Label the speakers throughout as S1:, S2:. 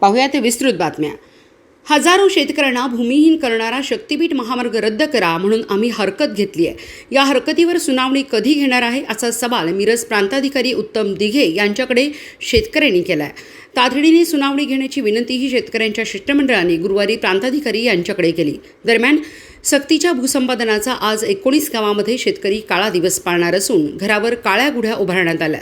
S1: पाहूया ते विस्तृत बातम्या. हजारो शेतकऱ्यांना भूमिहीन करणारा शक्तीपीठ महामार्ग रद्द करा म्हणून आम्ही हरकत घेतली आहे. या हरकतीवर सुनावणी कधी घेणार आहे असा सवाल मिरज प्रांताधिकारी उत्तम दिघे यांच्याकडे शेतकऱ्यांनी केला आहे तातडीने सुनावणी घेण्याची विनंतीही शेतकऱ्यांच्या शिष्टमंडळाने गुरुवारी प्रांताधिकारी यांच्याकडे केली. दरम्यान सक्तीच्या भूसंपादनाचा आज एकोणीस गावामध्ये शेतकरी काळा दिवस पाळणार असून घरावर काळ्या गुढ्या उभारण्यात आल्या.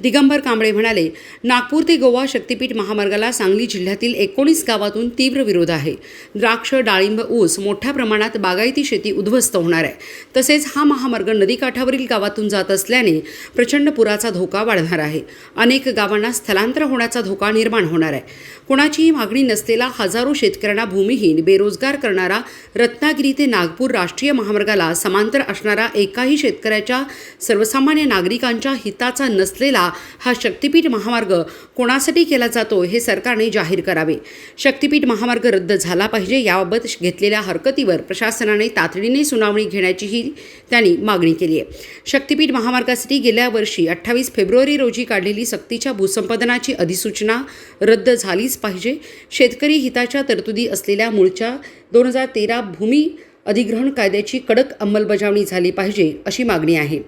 S1: दिगंबर कांबळे म्हणाले नागपूर ते गोवा शक्तीपीठ महामार्गाला सांगली जिल्ह्यातील एकोणीस गावातून तीव्र विरोध आहे. द्राक्ष डाळिंब ऊस मोठ्या प्रमाणात बागायती शेती उद्ध्वस्त होणार आहे. तसेच हा महामार्ग नदीकाठावरील गावातून जात असल्याने प्रचंड पुराचा धोका वाढणार आहे. अनेक गावांना स्थलांतर होण्याचा धोका निर्माण होणार आहे. कुणाचीही मागणी नसलेला हजारो शेतकऱ्यांना भूमिहीन बेरोजगार करणारा रत्नागिरी ते नागपूर राष्ट्रीय महामार्गाला समांतर असणारा एकाही शेतकऱ्याच्या सर्वसामान्य नागरिकांच्या हिताचा नसलेला हा शक्तीपीठ महामार्ग कोणासाठी केला जातो हे सरकारने जाहीर करावे. शक्तीपीठ महामार्ग रद्द झाला पाहिजे याबाबत घेतलेल्या हरकतीवर प्रशासनाने तातडीने सुनावणी घेण्याचीही त्यांनी मागणी केली आहे. शक्तीपीठ महामार्गासाठी गेल्या वर्षी अठ्ठावीस फेब्रुवारी रोजी काढलेली सक्तीच्या भूसंपादनाची अधिसूचना रद्द झालीच पाहिजे. शेतकरी हिताच्या तरतुदी असलेल्या मूळच्या दोन हजार तेरा भूमी अधिग्रहण कायद्याची कडक अंमलबजावणी झाली पाहिजे अशी मागणी आहे.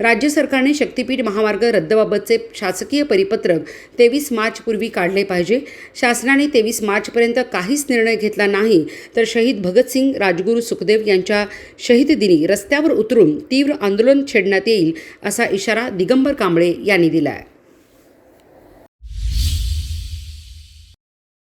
S1: राज्य सरकारने शक्तीपीठ महामार्ग रद्दबाबतचे शासकीय परिपत्रक तेवीस मार्चपूर्वी काढले पाहिजे. शासनाने तेवीस मार्चपर्यंत काहीच निर्णय घेतला नाही तर शहीद भगतसिंग राजगुरू सुखदेव यांच्या शहीद दिनी रस्त्यावर उतरून तीव्र आंदोलन छेडण्यात येईल असा इशारा दिगंबर कांबळे यांनी दिला आहे